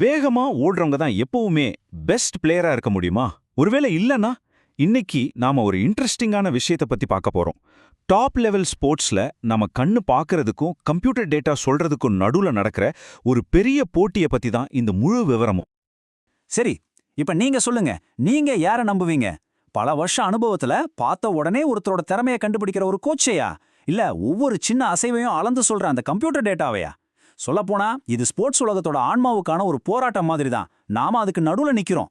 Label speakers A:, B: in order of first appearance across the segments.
A: வேகமா ஓடுறவங்க தான் எப்பவுமே பெஸ்ட் பிளேயரா இருக்க முடியுமா? ஒருவேளை இல்லனா இன்னைக்கு நாம ஒரு இன்ட்ரெஸ்டிங்கான விஷயத்த பத்தி பார்க்க போறோம். டாப் லெவல் ஸ்போர்ட்ஸ்ல நம்ம கண்ணு பார்க்கறதுக்கும் கம்ப்யூட்டர் டேட்டா சொல்றதுக்கும் நடுவுல நடக்கிற ஒரு பெரிய போட்டிய பத்தி தான் இந்த முழு விவரமும்.
B: சரி இப்ப நீங்க சொல்லுங்க. நீங்க யார நம்புவீங்க? பல வருஷ அனுபவத்துல பார்த்த உடனே ஒருத்தரோட திறமைய கண்டுபிடிக்கிற ஒரு கோச்சையா இல்ல ஒவ்வொரு சின்ன அசைவையும் அளந்து சொல்ற அந்த கம்ப்யூட்டர் டேட்டாவையா சொல்லப்போனா இது ஸ்போர்ட்ஸ் உலகத்தோட ஆன்மாவுக்கான ஒரு போராட்டம் மாதிரி தான் நாம அதுக்கு நடுவுல நிக்கிறோம்.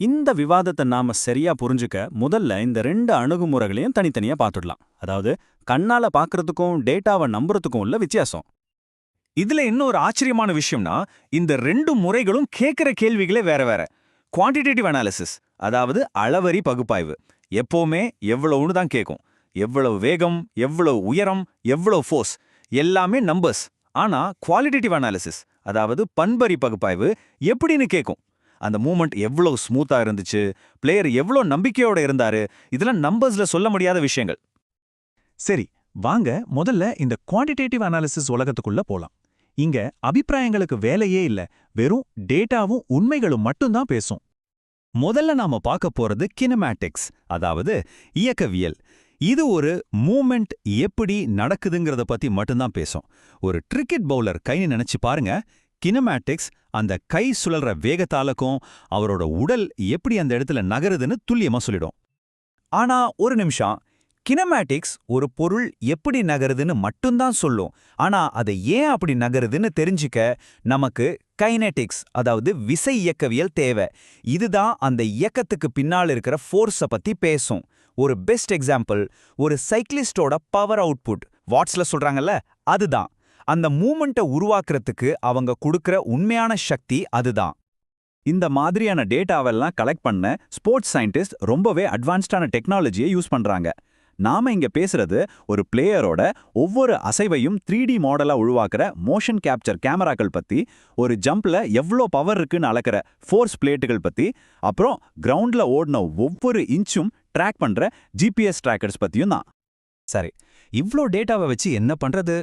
C: இந்த விவாதத்தை நாம சரியா புரிஞ்சுக்க முதல்ல இந்த ரெண்டு அணுகுமுறைகளையும் தனித்தனியா பார்த்துடலாம். அதாவது கண்ணால பாக்குறதுக்கும் டேட்டாவை நம்புறதுக்கும் உள்ள வித்தியாசம்.
A: இதுல இன்னொரு ஆச்சரியமான விஷயம்னா இந்த ரெண்டு முறைகளும் கேட்கிற கேள்விகளே வேற வேற. குவான்டிடேட்டிவ் அனாலிசிஸ் அதாவது அளவரி பகுப்பாய்வு. எப்பவுமே எவ்வளவுன்னு தான் கேட்கும். எவ்வளவு வேகம் எவ்வளவு உயரம் எவ்வளவு ஃபோர்ஸ் எல்லாமே நம்பர்ஸ் ஆனா குவாலிட்டேட்டிவ் அனாலிசிஸ் அதாவது பண்பறி பகுப்பாய்வு எப்படின்னு கேட்கும் அந்த மூமெண்ட் எவ்வளோ ஸ்மூத்தா இருந்துச்சு பிளேயர் எவ்வளோ நம்பிக்கையோட இருந்தாரு இதெல்லாம் நம்பர்ஸ்ல சொல்ல முடியாத விஷயங்கள்.
D: சரி வாங்க முதல்ல இந்த குவான்டிடேட்டிவ் அனாலிசிஸ் உலகத்துக்குள்ள போலாம். இங்க அபிப்பிராயங்களுக்கு வேலையே இல்ல வெறும் டேட்டாவும் உண்மைகளும் மட்டும்தான் பேசும்.
A: முதல்ல நாம பார்க்க போறது கினமேட்டிக்ஸ் அதாவது இயக்கவியல். இது ஒரு மூமெண்ட் எப்படி நடக்குதுங்கிறத பத்தி மட்டும்தான் பேசும். ஒரு கிரிக்கெட் பவுலர் கைன்னு நினைச்சு பாருங்க கினமேட்டிக்ஸ் அந்த கை சுழல்ற வேகத்தாலக்கும் அவரோட உடல் எப்படி அந்த இடத்துல நகருதுன்னு துல்லியமா சொல்லிடும். ஆனா ஒரு நிமிஷம் கினமேட்டிக்ஸ் ஒரு பொருள் எப்படி நகருதுன்னு மட்டும்தான் சொல்லும். ஆனா அதை ஏன் அப்படி நகருதுன்னு தெரிஞ்சுக்க நமக்கு கைனெட்டிக்ஸ் அதாவது விசை இயக்கவியல் தேவை. இதுதான் அந்த இயக்கத்துக்கு பின்னால் இருக்கிற ஃபோர்ஸை பத்தி பேசும். ஒரு பெஸ்ட் எக்ஸாம்பிள் ஒரு சைக்கிளிஸ்டோட பவர் அவுட்புட் வாட்ஸ்ல சொல்றாங்கல்ல அதுதான். அந்த மூமெண்ட்டை உருவாக்குறதுக்கு அவங்க கொடுக்குற உண்மையான சக்தி அதுதான். இந்த மாதிரியான டேட்டாவெல்லாம் கலெக்ட் பண்ண ஸ்போர்ட்ஸ் சயின்டிஸ்ட் ரொம்பவே அட்வான்ஸ்டான டெக்னாலஜியை யூஸ் பண்றாங்க. நாம இங்க பேசுறது ஒரு பிளேயரோட ஒவ்வொரு அசைவையும் த்ரீ டி மாடலா உருவாக்குற மோஷன் கேப்சர் கேமராக்கள் பத்தி ஒரு ஜம்ப்ல எவ்வளோ பவர் இருக்குன்னு அளக்கிற ஃபோர்ஸ் பிளேட்டுகள் பத்தி அப்புறம் கிரவுண்ட்ல ஓடின ஒவ்வொரு இன்ச்சும் ட்ராக் பண்ற ஜிபிஎஸ் ட்ராக்கர்ஸ் பத்தியும் தான். சரி இவ்ளோ டேட்டாவை வச்சு என்ன பண்றது?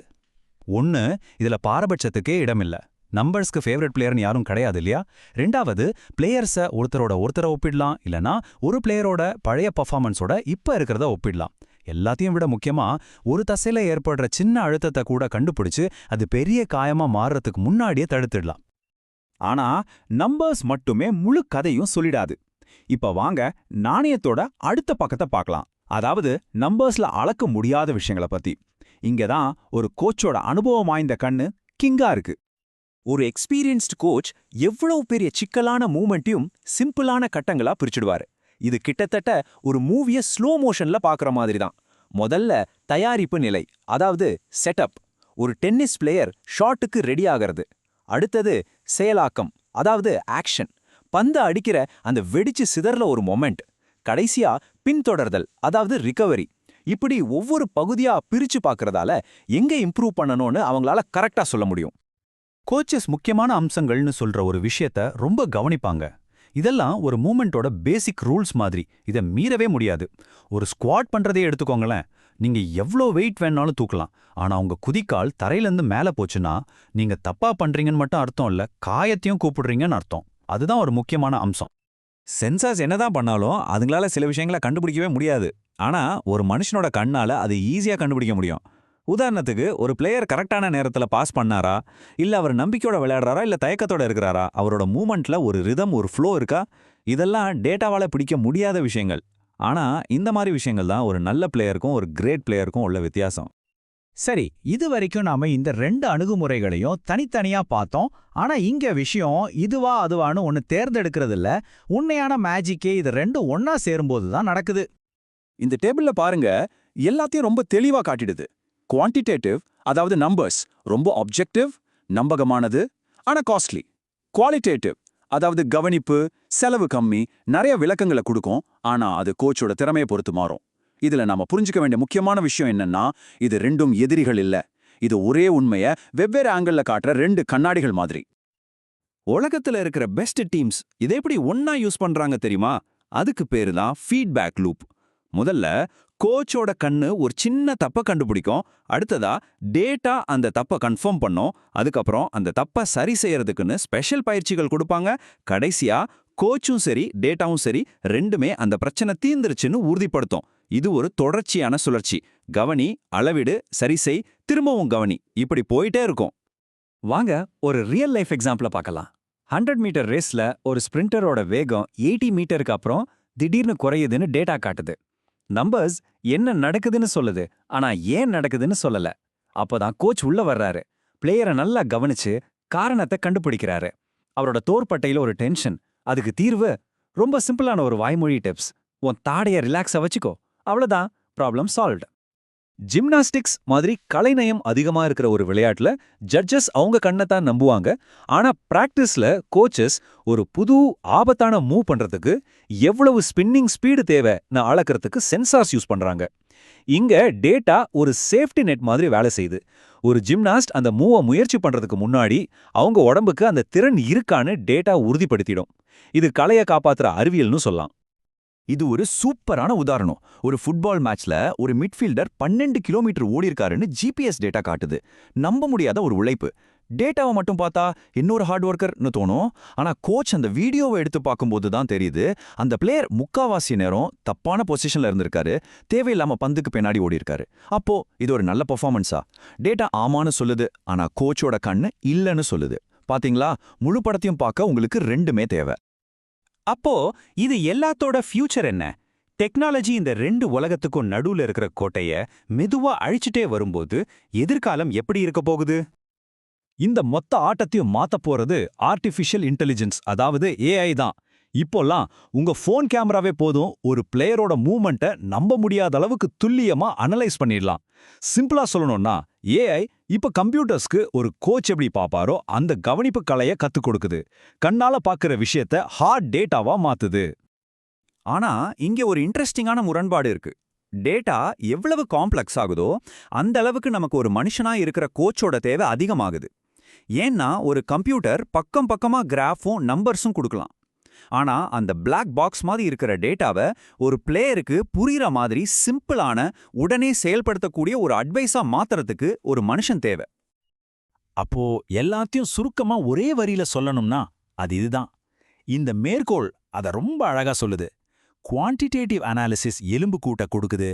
A: ஒன்னு இதுல பாரபட்சத்துக்கே இடமில்ல. நம்பர்ஸ்க்கு ஃபேவரட் பிளேயர்னு யாரும் கிடையாது இல்லையா? ரெண்டாவது பிளேயர்ஸை ஒருத்தரோட ஒருத்தரை ஒப்பிடலாம். இல்லனா ஒரு பிளேயரோட பழைய பர்ஃபார்மன்ஸோட இப்ப இருக்கிறத ஒப்பிடலாம். எல்லாத்தையும் விட முக்கியமா ஒரு தசையில் ஏற்படுற சின்ன அழுத்தத்தை கூட கண்டுபிடிச்சு அது பெரிய காயமா மாறுறதுக்கு முன்னாடியே தடுத்துடலாம். ஆனா நம்பர்ஸ் மட்டுமே முழு கதையும் சொல்லிடாது. இப்ப வாங்க நாணயத்தோட அடுத்த பக்கத்தை பார்க்கலாம். அதாவது நம்பர்ஸ்ல அளக்க முடியாத விஷயங்களை பத்தி. இங்க தான் ஒரு கோச்சோட அனுபவம் வாய்ந்த கண்ணு கிங்கா இருக்கு. ஒரு எக்ஸ்பீரியன்ஸ்டு கோச் எவ்வளவு பெரிய சிக்கலான மூமெண்ட்டையும் சிம்பிளான கட்டங்களா பிரிச்சுடுவாரு. இது கிட்டத்தட்ட ஒரு மூவிய ஸ்லோ மோஷன்ல பாக்குற மாதிரி தான். முதல்ல தயாரிப்பு நிலை அதாவது செட்டப் ஒரு டென்னிஸ் பிளேயர் ஷாட்டுக்கு ரெடி ஆகிறது. அடுத்தது செயலாக்கம் அதாவது ஆக்ஷன் பந்து அடிக்கிற அந்த வெடிச்சு சிதறல ஒரு மொமெண்ட். கடைசியா பின்தொடர்தல் அதாவது ரிகவரி இப்படி ஒவ்வொரு பகுதியா பிரிச்சு பார்க்கறதால எங்க இம்ப்ரூவ் பண்ணணும்னு அவங்களால கரெக்டா சொல்ல முடியும். கோச்சஸ் முக்கியமான அம்சங்கள்னு சொல்ற ஒரு விஷயத்த ரொம்ப கவனிப்பாங்க. இதெல்லாம் ஒரு மூமெண்ட்டோட பேசிக் ரூல்ஸ் மாதிரி. இதை மீறவே முடியாது. ஒரு ஸ்குவாட் பண்றதே எடுத்துக்கோங்களேன். நீங்க எவ்வளோ வெயிட் வேணாலும் தூக்கலாம். ஆனா உங்க குதிக்கால் தரையிலேருந்து மேல போச்சுன்னா நீங்க தப்பா பண்றீங்கன்னு மட்டும் அர்த்தம் இல்ல காயத்தையும் கூப்பிடுறீங்கன்னு அர்த்தம். அதுதான் ஒரு முக்கியமான அம்சம். சென்சார்ஸ் என்னதான் பண்ணாலும் அதுங்களால சில விஷயங்களை கண்டுபிடிக்கவே முடியாது. ஆனா ஒரு மனுஷனோட கண்ணால அது ஈஸியா கண்டுபிடிக்க முடியும். உதாரணத்துக்கு ஒரு பிளேயர் கரெக்டான நேரத்துல பாஸ் பண்ணாரா? இல்ல அவர் நம்பிக்கையோட விளையாடுறாரா? இல்ல தயக்கத்தோட இருக்கிறாரா? அவரோட மூமெண்ட்ல ஒரு ரிதம் ஒரு ஃப்ளோ இருக்கா? இதெல்லாம் டேட்டாவால பிடிக்க முடியாத விஷயங்கள். ஆனா இந்த மாதிரி விஷயங்கள் தான் ஒரு நல்ல பிளேயருக்கும் ஒரு கிரேட் பிளேயருக்கும் உள்ள வித்தியாசம்.
D: சரி இது வரைக்கும் நாம இந்த ரெண்டு அணுகுமுறைகளையும் தனித்தனியா பார்த்தோம். ஆனா இங்க விஷயம் இதுவா அதுவான்னு ஒன்னு தேர்ந்தெடுக்கிறது இல்ல உண்மையான மேஜிக்கே இது ரெண்டும் ஒன்னா சேரும்போது தான் நடக்குது.
A: இந்த டேபிள்ல பாருங்க எல்லாத்தையும் ரொம்ப தெளிவா காட்டிடுது. குவான்டிடேட்டிவ் அதாவது நம்பர்ஸ் ரொம்ப ஆப்ஜெக்டிவ் நம்பகமானது ஆனா காஸ்ட்லி. குவாலிட்டேட்டிவ் அதாவது கவனிப்பு செலவு கம்மி நிறைய விளக்கங்களை கொடுக்கும். ஆனா அது கோச்சோட திறமையை பொறுத்து மாறும். இதுல நாம புரிஞ்சுக்க வேண்டிய முக்கியமான விஷயம் என்னன்னா இது ரெண்டும் எதிரிகள் இல்ல. இது ஒரே உண்மைய வெவ்வேறு ஆங்கிள் காட்டுற ரெண்டு கண்ணாடிகள் மாதிரி. உலகத்துல இருக்கிற பெஸ்ட் டீம்ஸ் இதை எப்படி ஒன்னா யூஸ் பண்றாங்க தெரியுமா? அதுக்கு பேரு தான் ஃபீட்பேக் லூப் முதல்ல கோச்சோட கண்ணு ஒரு சின்ன தப்ப கண்டுபிடிக்கும். அடுத்ததா டேட்டா அந்த தப்ப கன்ஃபார்ம் பண்ணும். அதுக்கப்புறம் அந்த தப்ப சரி செய்யறதுக்குன்னு ஸ்பெஷல் பயிற்சிகள் கொடுப்பாங்க. கடைசியா கோச்சும் சரி டேட்டாவும் சரி ரெண்டுமே அந்த பிரச்சனை தீந்துருச்சுன்னு உறுதிப்படுத்தும். இது ஒரு தொடர்ச்சியான சுழற்சி. கவனி அளவிடு சரிசெய் திரும்பவும் கவனி. இப்படி போயிட்டே இருக்கும்.
B: வாங்க ஒரு ரியல் லைஃப் எக்ஸாம்பிள பார்க்கலாம். ஹண்ட்ரட் மீட்டர் ரேஸ்ல ஒரு ஸ்பிரிண்டரோட வேகம் எயிட்டி மீட்டருக்கு அப்புறம் திடீர்னு குறையுதுன்னு டேட்டா காட்டுது. நம்பர்ஸ் என்ன நடக்குதுன்னு சொல்லுது ஆனா ஏன் நடக்குதுன்னு சொல்லல. அப்போதான் கோச் உள்ள வர்றாரு. பிளேயரை நல்லா கவனிச்சு காரணத்தை கண்டுபிடிக்கிறாரு. அவரோட தோர்பட்டையில ஒரு டென்ஷன் அதுக்கு தீர்வு ரொம்ப சிம்பிளான ஒரு வாய்மொழி டிப்ஸ் உன் தாடைய ரிலாக்ஸா வச்சுக்கோ. அவ்வளவுதான் ப்ராப்ளம் சால்வ்ட்
A: ஜிம்னாஸ்டிக்ஸ் மாதிரி கலைநயம் அதிகமா இருக்கிற ஒரு விளையாட்டுல ஜட்ஜஸ் அவங்க கண்ணை தான் நம்புவாங்க. ஆனா பிராக்டிஸ்ல கோச்சஸ் ஒரு புது ஆபத்தான மூவ் பண்றதுக்கு எவ்வளவு ஸ்பின்னிங் ஸ்பீடு தேவை நான் அளக்கிறதுக்கு சென்சார்ஸ் யூஸ் பண்றாங்க. இங்க டேட்டா ஒரு சேஃப்டி நெட் மாதிரி வேலை செய்யுது. ஒரு ஜிம்னாஸ்ட் அந்த மூவை முயற்சி பண்றதுக்கு முன்னாடி அவங்க உடம்புக்கு அந்த திறன் இருக்கான்னு டேட்டா உறுதிப்படுத்திடும். இது கலையை காப்பாத்துற அறிவியல்னு சொல்லலாம். இது ஒரு சூப்பரான உதாரணம். ஒரு ஃபுட்பால் மேட்ச்ல ஒரு மிட்ஃபீல்டர் பன்னெண்டு கிலோமீட்டர் ஓடிருக்காருன்னு ஜிபிஎஸ் டேட்டா காட்டுது. நம்ப முடியாத ஒரு உழைப்பு. டேட்டாவை மட்டும் பார்த்தா இன்னொரு ஹார்ட் ஒர்க்கர்னு தோணும். ஆனா கோச் அந்த வீடியோவை எடுத்து பார்க்கும்போது தான் தெரியுது. அந்த பிளேயர் முக்காவாசி நேரம் தப்பான பொசிஷன்ல இருந்திருக்காரு. தேவையில்லாம பந்துக்கு பின்னாடி ஓடி இருக்காரு அப்போ இது ஒரு நல்ல பெர்ஃபார்மன்ஸா டேட்டா ஆமான்னு சொல்லுது. ஆனா கோச்சோட கண்ணு இல்லைன்னு சொல்லுது. பாத்தீங்களா? முழு படத்தையும் பார்க்க உங்களுக்கு ரெண்டுமே தேவை.
C: அப்போ இது எல்லாத்தோட ஃபியூச்சர் என்ன? டெக்னாலஜி இந்த ரெண்டு உலகத்துக்கும் நடுவுல இருக்கிற கோட்டைய மெதுவா அழிச்சிட்டே வரும்போது எதிர்காலம் எப்படி இருக்க போகுது? இந்த மொத்த ஆட்டத்தையும் மாத்த போறது ஆர்டிஃபிஷியல் இன்டெலிஜென்ஸ் அதாவது ஏஐ தான். இப்போல்லாம் உங்க ஃபோன் கேமராவே போதும் ஒரு பிளேயரோட மூவ்மெண்ட்டை நம்ப முடியாத அளவுக்கு துல்லியமா அனலைஸ் பண்ணிடலாம். சிம்பிளா சொல்லணும்னா ஏஐ இப்ப கம்ப்யூட்டர்ஸ்க்கு ஒரு கோச் எப்படி பாப்பாரோ அந்த கவனிப்பு கலைய கத்துக் கொடுக்குது. கண்ணால பாக்குற விஷயத்த ஹார்ட் டேட்டாவா மாத்துது.
A: ஆனா இங்க ஒரு இன்ட்ரெஸ்டிங்கான முரண்பாடு இருக்கு. டேட்டா எவ்வளவு காம்ப்ளெக்ஸ் ஆகுதோ அந்த அளவுக்கு நமக்கு ஒரு மனுஷனா இருக்கிற கோச்சோட தேவை அதிகமாகுது. ஏன்னா ஒரு கம்ப்யூட்டர் பக்கம் பக்கமா கிராஃபும் நம்பர்ஸும் கொடுக்கலாம். ஆனா அந்த பிளாக் பாக்ஸ் மாதிரி இருக்கிற டேட்டாவை ஒரு பிளேயருக்கு புரியற மாதிரி சிம்பிளான உடனே செயல்படுத்தக்கூடிய ஒரு அட்வைஸா மாத்துறதுக்கு ஒரு மனுஷன் தேவை.
C: அப்போ எல்லாத்தையும் சுருக்கமா ஒரே வரியில சொல்லணும்னா அது இதுதான். இந்த மேற்கோள் அத ரொம்ப அழகா சொல்லுது. குவான்டிடேட்டிவ் அனாலிசிஸ் எலும்பு கூட்ட கொடுக்குது.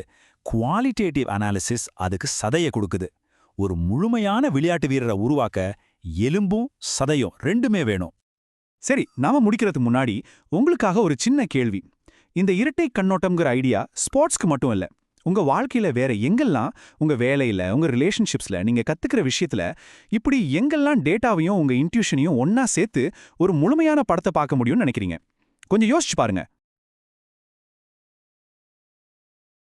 C: குவாலிட்டேட்டிவ் அனாலிசிஸ் அதுக்கு சதைய கொடுக்குது. ஒரு முழுமையான விளையாட்டு வீரரை உருவாக்க எலும்பும் சதையும் ரெண்டுமே வேணும்.
E: சரி நாம முடிக்கிறதுக்கு முன்னாடி உங்களுக்காக ஒரு சின்ன கேள்வி. இந்த இரட்டை கண்ணோட்டம்ங்கிற ஐடியா ஸ்போர்ட்ஸ்க்கு மட்டும் இல்ல உங்க வாழ்க்கையில வேற எங்கெல்லாம் உங்க வேலையில உங்க ரிலேஷன்ஷிப்ஸ்ல நீங்க கத்துக்கிற விஷயத்துல இப்படி எங்கெல்லாம் டேட்டாவையும் உங்க இன்ட்யூஷனையும் ஒன்னா சேர்த்து ஒரு முழுமையான படத்தை பார்க்க முடியும்னு நினைக்கிறீங்க? கொஞ்சம் யோசிச்சு பாருங்க.